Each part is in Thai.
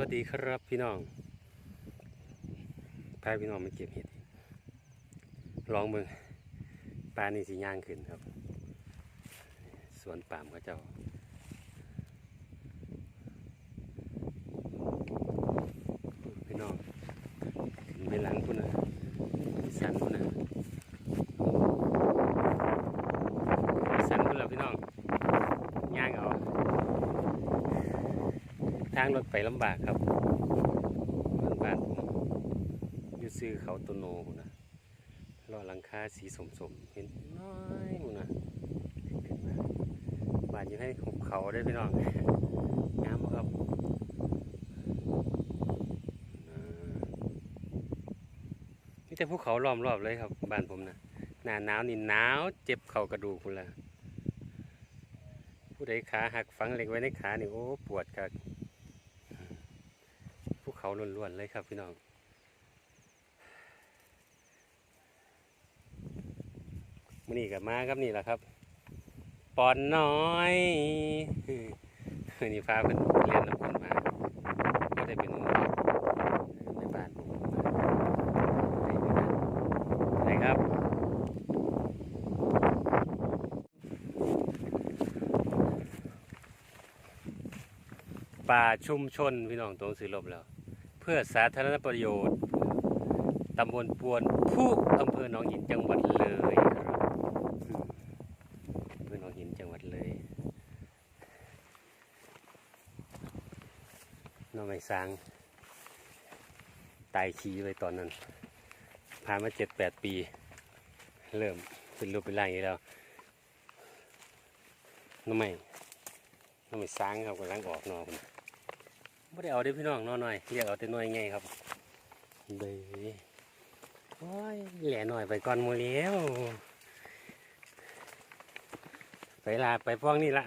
วัสดีครับพี่น้องพาพี่น้องมาเก็บเห็ดลองมืองปลานี่สีย่างขึ้นครับ สวนปามเขาเจ้า พี่น้องขึ้นไปหลังพุ่นนะสันพุ่นนะสันพุ่นแล้วพี่น้องย่างเอา ทางรถไปลำบากครับบ้านบ้านผมอยู่ซื้อเขาตัวโนนนะรอหลังคาสีสมสมเห็นน้อยหมุนนะบ้านอยู่ให้หุบเขาได้พี่น้องงามครับนี่แต่ภูเขาล้อมรอบเลยครับบ้านผมนะหน้าหนาวนี่หนาวเจ็บเข่ากระดูกคุณละผู้ใดขาหักฝังเหล็กไว้ในขานี่โอ้ปวดครับ ภูเขาล้วนๆเลยครับพี่น้องมื่อนี้กับมาครับนี่แหละครับ ปอนน้อยมื่อนี้ฟ้าเพิ่นเรียนน้ำคนมาก็ได้เป็นในบ้านผมไปด้วยกันครับป่าชุมชนพี่น้องตรงสือลบแล้ว เพื่อสาธารณประโยชน์ตำบลปวนผู้อำเภอหนองหินจังหวัดเลยครับอำเภอหนองหินจังหวัดเลยน้องไม่สร้างตายขี้ไว้ตอนนั้น ผ่านมาเจ็ดแปดปี เริ่มเป็นรูปเป็นร่างอย่างนี้แล้วน้องไม่น้องไม่สร้างครับกำลังออกนอคุณ ไม่ได้เอาด้พี่น้องน้อยหน่อยเรียกเอาแต่น้อยไงครับเบยโอ้ยแหล่หน่อยไปก่อนหมูเลี้ยวไปลาไปพวกนี้ละ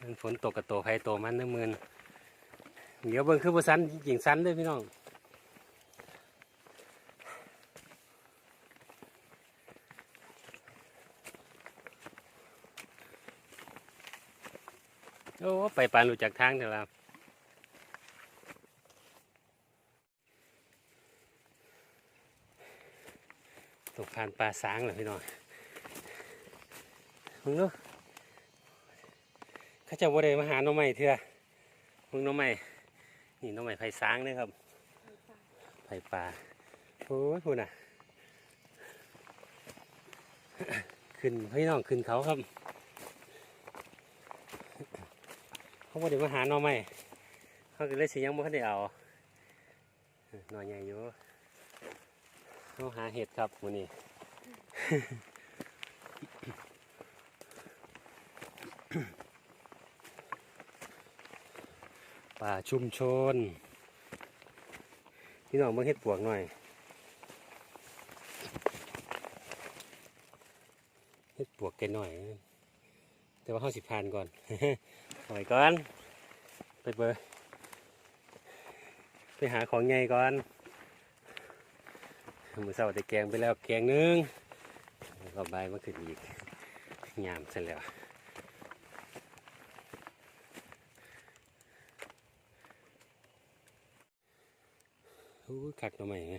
มันฝนตกกับโตไผโตมันเด้อมืนเดี๋ยวเบิ่งคือบ่สันจริงสันด้อพี่น้องโอ้ไปปานรู้จักทางเถอะครับ ตกผ่านปลาสางเหรอพี่น้องมึงดูเข้าเจะบ่ได้มาหาน้องใหม่เถื่อมึงน้องใหม่นี่น้องใหม่ไผ่สางนะครับไผ่ปลาโอ้ยพูดน่ะ ขึ้นพี่น้องขึ้นเขาครับ เขาบ่ได้มาหาน้องใหม่เขาก็เลยสิยังบ่ทันได้เอานอยใหญ่อยู่ เราหาเห็ดครับวันนี้ ป่าชุมชน พี่น้องเมื่อเห็ดปวกหน่อย เห็ดปวกแกหน่อย แต่ว่าเข้าสิพานก่อนถอยก่อน ไปเบอร์ไปหาของใหญ่ก่อน มือเสาได้แกงไปแล้วแกงหนึงรอบใบายมาขึ้นอีกยามเสร็จแล้วโอ้ยคักตัวใหม่ไง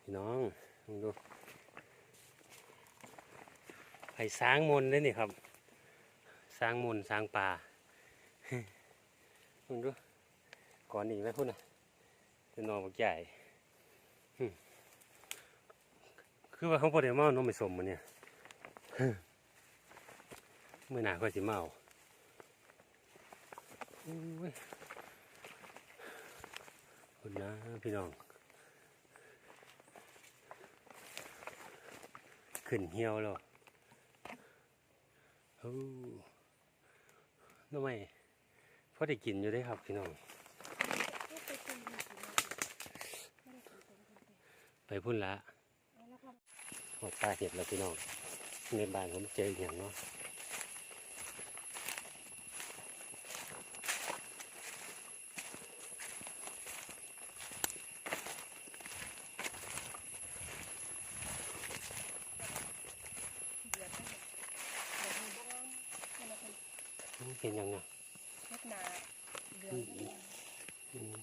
พี่น้องลองดูไผ่สร้างมนได้นี่ครับสร้างมนสร้างป่าลองดูก่อนอีกไหมพุ่นน่ะจะนอนบักใหญ่ คือว่าเขาพอด้เมาน้องไม่สมมันเนี่ยเมื่อหนาก็สิเมาโอ้ยคุณนะพี่น้อง ขึ้นเหี่ยวแล้วโอ้น้องไม่พอได้กินอยู่ได้ครับพี่น้อง ไปพุ่นละ อดปลาเห็ดแล้วพี่น้องในบ้านผมเจออย่างเนาะเห็นอย่างเนาะ เล็กนาเดือ อื น มอืม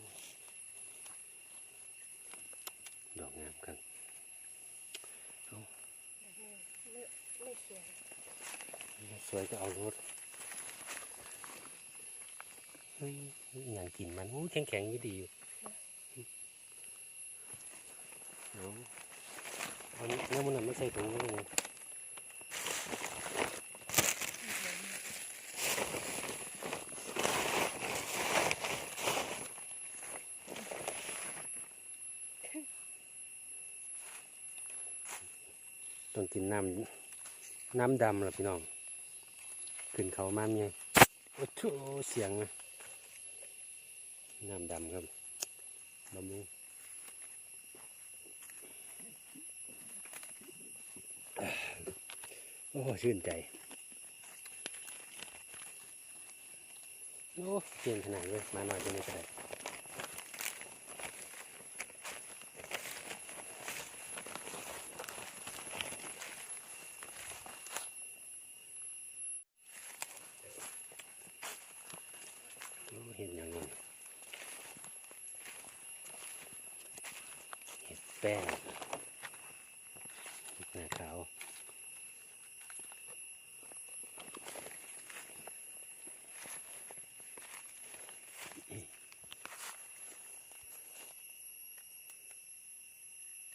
สวยก็เอารถเฮ้ยอย่างกินมันอู้แข็งแข็งยู่ดีอยู่เอานื้อมันไม่ใส่ถุงนี่เลยต้องกินน้ำน้ำดำล่ะพี่น้อง ขึ้นเขามาเมียโอ้โหเสียงนะน้ำดำครับบำรุงโอ้ชื่นใจ โอ้เก่งขนาดเลยมาหน่อยจะไม่ก็ได้โอ้เห็นอย่างนี้เห็ด แป้งเห็ดหน้าขาว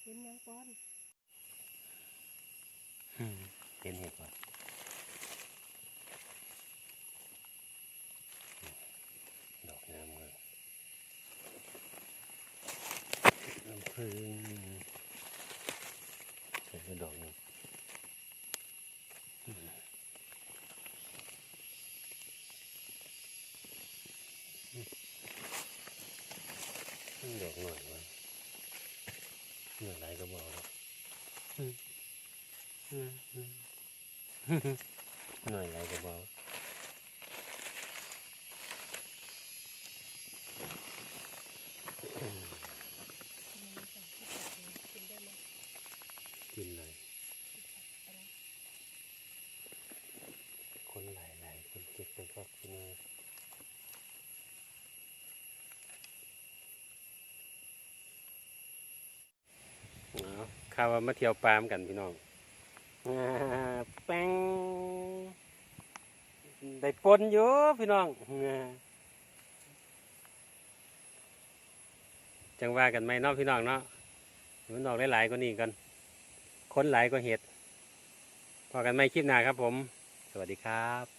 เห็นยังก้อนอืมเห็นเห็ดว่ะดอกงามเลยน้ำผึ้งใส่ไปดอกหนึงอืมอืม ดอกหน่อยวะเหนื่อยไรก็บอกแล้วอืมอืมอืมหน่อยไรก็บอกกินได้ไหม กินเลย คนหลายหลายๆคนเก็บคนชอบกินเลยเอา ข้าวว่ามาเที่ยวปลามกันพี่น้องอ่าแป้งได้ปนอยู่พี่น้องอ่าจังว่ากันไหมเนาะพี่น้องเนาะมันออกหลายๆก็นี่กันคนหลายก็เห็ดพอกันไม่คลิปหน้าครับผม สวัสดีครับ